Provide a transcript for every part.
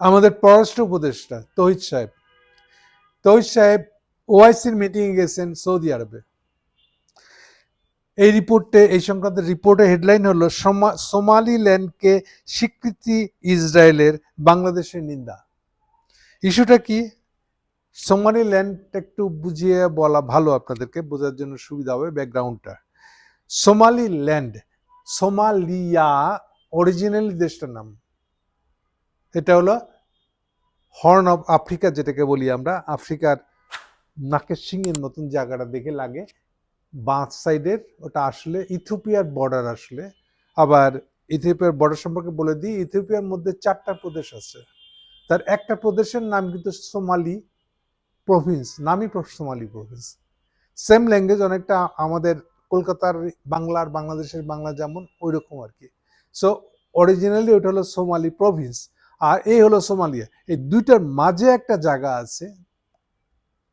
আমাদের পররাষ্ট্র উপদেষ্টা তহিদ সাহেব। তহিদ সাহেব ওআইসির মিটিংয়ে গেছেন সৌদি আরবে। এই রিপোর্টে এই সংক্রান্ত রিপোর্টের হেডলাইন হলো, সোমা- সোমালিল্যান্ডকে স্বীকৃতি ইসরায়েলের বাংলাদেশের নিন্দা। ইস্যুটা কি? সোমালিল্যান্ডটা একটু বুঝিয়ে বলা ভালো আপনাদেরকে, বোঝার জন্য সুবিধা হবে ব্যাকগ্রাউন্ডটা। সোমালিল্যান্ড, সোমালিয়া অরিজিনালি দেশটার নাম। এটা হলো হর্ন অফ আফ্রিকা যেটাকে বলি আমরা। আফ্রিকার নাকের সিংয়ের মতন জায়গাটা দেখে লাগে। বাঁ সাইডের, ওটা আসলে ইথিওপিয়ার বর্ডার আসলে। আবার ইথিওপিয়ার বর্ডার সম্পর্কে বলে দিই, ইথিওপিয়ার মধ্যে চারটা প্রদেশ আছে। তার একটা প্রদেশের নাম কিন্তু সোমালি প্রভিন্স নামই সোমালি প্রভিন্স সেম ল্যাঙ্গুয়েজ অনেকটা আমাদের কলকাতার বাংলা আর বাংলাদেশের বাংলা যেমন ওই রকম আর কি। সো অরিজিনালি ওটা হলো সোমালি প্রভিন্স আর এই হলো সোমালিয়া। এই দুইটার মাঝে একটা জায়গা আছে,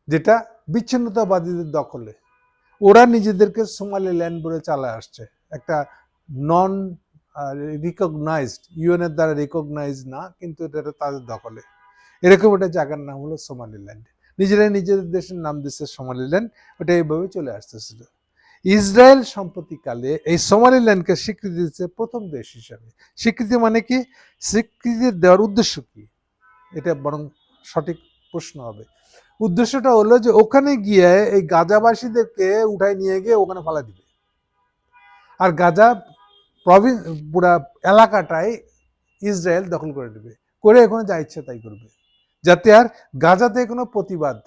যেটা বিচ্ছিন্নতাবাদীদের দখলে। ওরা নিজেদেরকে সোমালি ল্যান্ড বলে চালায় আসছে। একটা নন রিকগনাইজড ইউএনের দ্বারা রিকগনাইজ না, কিন্তু এটা তাদের দখলে। এরকম একটা জায়গার নাম হলো সোমালিল্যান্ড। নিজেরাই নিজেদের দেশের নাম দিচ্ছে সোমালিল্যান্ড। ওটা এইভাবে চলে আসতেছিল। ইসরায়েল সম্প্রতিকালে এই সোমালিল্যান্ডকে স্বীকৃতি দিচ্ছে প্রথম দেশ হিসাবে। স্বীকৃতি মানে কি? স্বীকৃতি দেওয়ার উদ্দেশ্য কি? এটা বরং সঠিক প্রশ্ন হবে। উদ্দেশ্যটা হলো যে ওখানে গিয়ে এই গাজাবাসীদেরকে উঠাই নিয়ে গিয়ে ওখানে ফালা দিবে। আর গাজা প্রভিন্স পুরা এলাকাটাই ইসরায়েল দখল করে নেবে। করে এখন যা ইচ্ছে তাই করবে। যাতে আর গাজাতে কোনো প্রতিবাদ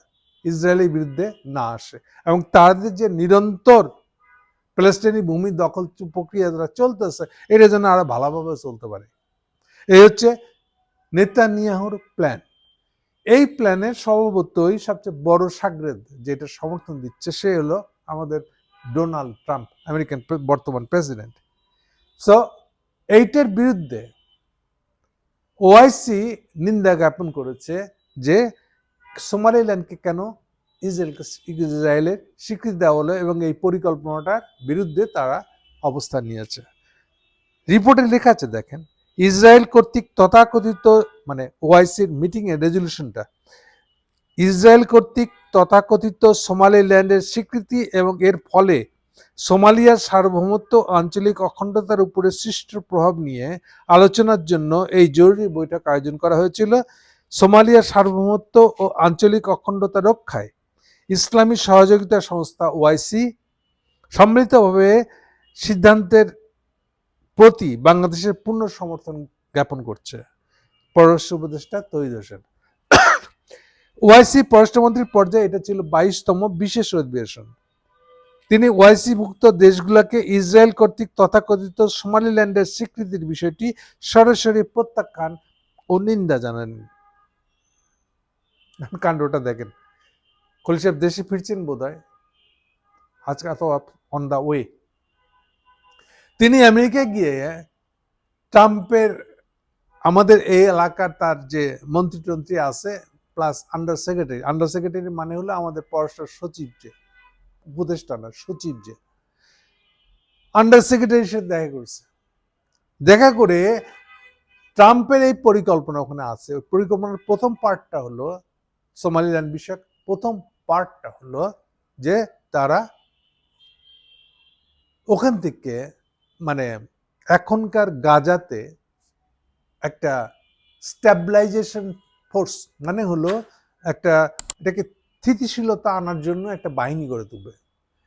ইসরায়েলের বিরুদ্ধে না আসে। এবং তাদের যে নিরন্তর প্যালেস্টাইনি ভূমি দখল প্রক্রিয়া যারা চলতেছে, এটা যেন আরও ভালোভাবে চলতে পারে। এই হচ্ছে নেতানিয়াহুর প্ল্যান এই প্ল্যানের স্বভাবতই সবচেয়ে বড় সাগরেদ যেটা সমর্থন দিচ্ছে, সে হলো আমাদের ডোনাল্ড ট্রাম্প, আমেরিকান বর্তমান প্রেসিডেন্ট সো এইটার বিরুদ্ধে ওআইসি নিন্দা জ্ঞাপন করেছে যে সোমালিল্যান্ডকে কেন ইসরায়েলকে ইসরায়েলের স্বীকৃতি দেওয়া হলো এবং এই পরিকল্পনাটার বিরুদ্ধে তারা অবস্থান নিয়েছে। রিপোর্টে লেখা আছে, দেখেন, ইসরায়েল কর্তৃক তথাকথিত মানে ওআইসির মিটিং এর রেজলিউশনটা ইসরায়েল কর্তৃক তথাকথিত সোমালিল্যান্ডের স্বীকৃতি এবং এর ফলে সোমালিয়ার সার্বভৌমত্ব আঞ্চলিক অখণ্ডতার উপরে সৃষ্ট প্রভাব নিয়ে আলোচনার জন্য এই জরুরি বৈঠক আয়োজন করা হয়েছিল। সোমালিয়ার সার্বভৌমত্ব ও আঞ্চলিক অখণ্ডতা রক্ষায় ইসলামী সহযোগিতা সংস্থা ওআইসি সম্মিলিতভাবে সিদ্ধান্তের প্রতি বাংলাদেশের পূর্ণ সমর্থন জ্ঞাপন করছে। পররাষ্ট্র উপদেষ্টা তৈরি হোসেন। ওআইসি পররাষ্ট্রমন্ত্রীর পর্যায়ে এটা ছিল বাইশতম বিশেষ অধিবেশন। তিনি ওআইসি ভুক্ত দেশগুলোকে ইসরায়েল কর্তৃক তথাকথিত সোমালিল্যান্ডের স্বীকৃতির বিষয়টি সরাসরি প্রত্যাখ্যান ও নিন্দা জানান। কাণ্ডটা দেখেন। খলি সাহেব দেশে ফিরছেন বোধ হয় আজকে অথবা অন দা ওয়ে তিনি আমেরিকায় গিয়ে ট্রাম্পের, আমাদের এই এলাকার তার যে মন্ত্রীতন্ত্রী আছে plus under secretary under secretary মানে হলো আমাদের পররাষ্ট্র সচিব যে, উপদেষ্টা না, সচিব যে। আন্ডার সেক্রেটারির সাথে দেখা করছে। দেখা করে ট্রাম্পের এই পরিকল্পনা ওখানে আছে। ওই পরিকল্পনার প্রথম পার্টটা হলো সোমালিল্যান্ড বিষয়ক, প্রথম পার্টটা হলো যে তারা ওখান থেকে মানে এখনকার গাজাতে একটা স্ট্যাবিলাইজেশন ফোর্স মানে হলো একটা এটাকে স্থিতিশীলতা আনার জন্য একটা বাহিনী গড়ে তুলবে।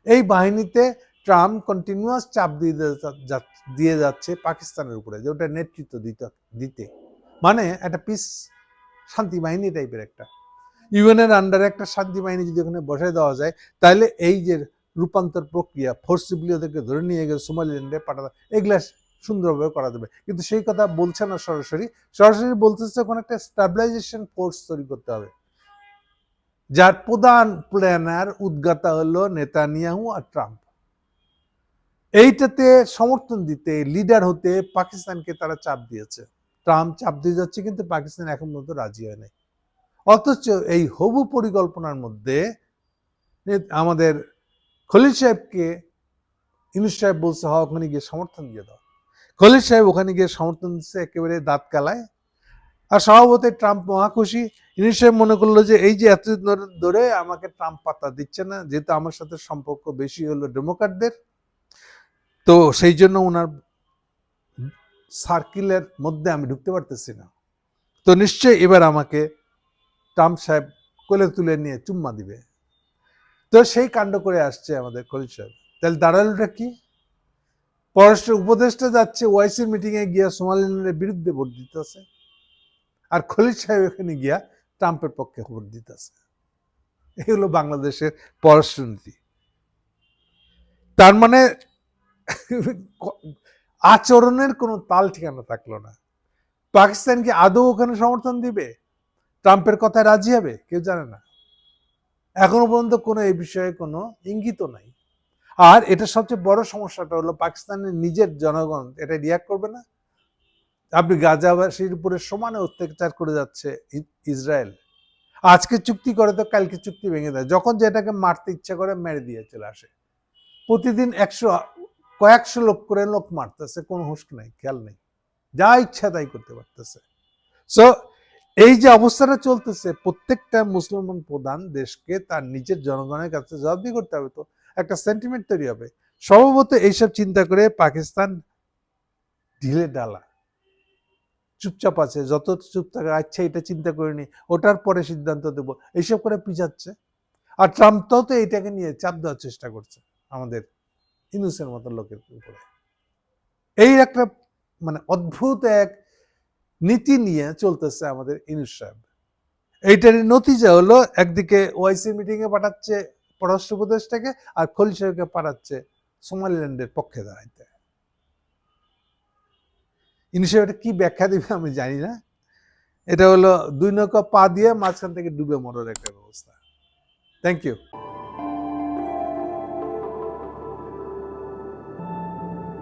এই বাহিনীতে ট্রাম্প কন্টিনিউয়াস চাপ দিয়ে দিয়ে যাচ্ছে পাকিস্তানের উপরে, যে ওটা নেতৃত্ব দিতে দিতে। মানে একটা পিস শান্তি বাহিনী টাইপের একটা। ইউএনের আন্ডারে একটা শান্তি বাহিনী যদি ওখানে বসায় দেওয়া যায়, তাহলে এই যে রূপান্তর প্রক্রিয়া ফোর্সিবলি ওদেরকে ধরে নিয়ে গেলে সোমালিল্যান্ডে পাঠানো, এগুলা সুন্দরভাবে করা যাবে। কিন্তু সেই কথা বলছে না সরাসরি। সরাসরি বলতেছে ওখানে একটা স্ট্যাবিলাইজেশন ফোর্স তৈরি করতে হবে। যার প্রধান প্ল্যানার উদ্গাতা হলো নেতানিয়াহু আর ট্রাম্প। এইটাতে সমর্থন দিতে লিডার হতে পাকিস্তানকে তারা চাপ দিয়েছে। ট্রাম্প চাপ দিয়ে যাচ্ছে, কিন্তু পাকিস্তান এখন পর্যন্ত রাজি হয় নাই। অথচ এই হবু পরিকল্পনার মধ্যে আমাদের খলিল সাহেবকে ইনুস সাহেব বলছে হওয়া ওখানে গিয়ে সমর্থন দিয়ে দাও। খলিল সাহেব ওখানে গিয়ে সমর্থন দিচ্ছে একেবারে দাঁত কালায়। আর স্বভাবতই ট্রাম্প মহাখুশি সাহেব মনে করল যে, এই যে এতদিন ধরে- আমাকে ট্রাম্প পাত্তা দিচ্ছে না, যেহেতু আমার সাথে সম্পর্ক বেশি হলো ডেমোক্রাটদের তো সেই জন্য ওনার সার্কেলের মধ্যে আমি ঢুকতে পারতেছি না। তো নিশ্চয়ই এবার আমাকে ট্রাম্প সাহেব কোলে তুলে নিয়ে চুম্মা দিবে। তো সেই কাণ্ড করে আসছে আমাদের খলিল সাহেব। তাহলে দাঁড়ালোটা কি? পররাষ্ট্র উপদেষ্টা যাচ্ছে ওয়াইসির মিটিং এ গিয়া সোমালিল্যান্ডের বিরুদ্ধে ভোট দিতেছে। আর খলিল সাহেব এখানে গিয়া ট্রাম্পের পক্ষে ভোট দিতেছে। এই হলো বাংলাদেশের পররাষ্ট্রনীতি তার মানে আচরণের কোনো তাল ঠিকানা থাকল না। পাকিস্তান কি আদৌ ওখানে সমর্থন দিবে? ট্রাম্পের কথায় রাজি হবে? কেউ জানে না। এখনও পর্যন্ত কোনো এই বিষয়ে কোনো ইঙ্গিত নাই। আর এটা সবচেয়ে বড় সমস্যাটা হলো পাকিস্তানের নিজের জনগণ এটা রিয়াক্ট করবে না। আপনি গাজাবাসীর উপরে সমানে অত্যাচার করে যাচ্ছে ইসরায়েল। আজকে চুক্তি করে তো কালকে চুক্তি ভেঙে দেয়। যখন যেটাকে মারতে ইচ্ছা করে মেরে দিয়ে চলে আসে। প্রতিদিন একশো, কয়েকশো লোক করে লোক মারতেছে, কোনো হুস্ক নাই, খেয়াল নেই। যা ইচ্ছা তাই করতে পারতেছে। সো এই যে অবস্থাটা চলতেছে, প্রত্যেকটা মুসলমান প্রধান দেশকে তার নিজের জনগণের কাছে জবাবদি করতে হবে। তো একটা সেন্টিমেন্ট তৈরি হবে। সম্ভবত এইসব চিন্তা করে পাকিস্তান ঢিলে ডালা চুপচাপ আছে, যত চুপ থাকে আচ্ছা এটা চিন্তা করিনি, ওটার পরে সিদ্ধান্ত দেব। এইসব করে পিছাচ্ছে। আর ট্রাম্প তো এইটাকে নিয়ে চাপ দেওয়ার চেষ্টা করছে আমাদের ইনুসের মতো লোকের উপরে। এই একটা মানে অদ্ভুত এক নীতি নিয়ে চলতেছে আমাদের ইনুস এইটার নতিজা হলো, একদিকে ওআইসি মিটিং এ পাঠাচ্ছে পররাষ্ট্র উপদেষ্টাকে আর খলিল পাঠাচ্ছে সোমালিল্যান্ডের পক্ষে দাঁড়াইতে। ইনুস এটা কি ব্যাখ্যা দিবে আমি জানি না। এটা হলো দুই নৌকা পা দিয়ে মাঝখান থেকে ডুবে মরার একটা ব্যবস্থা। Thank you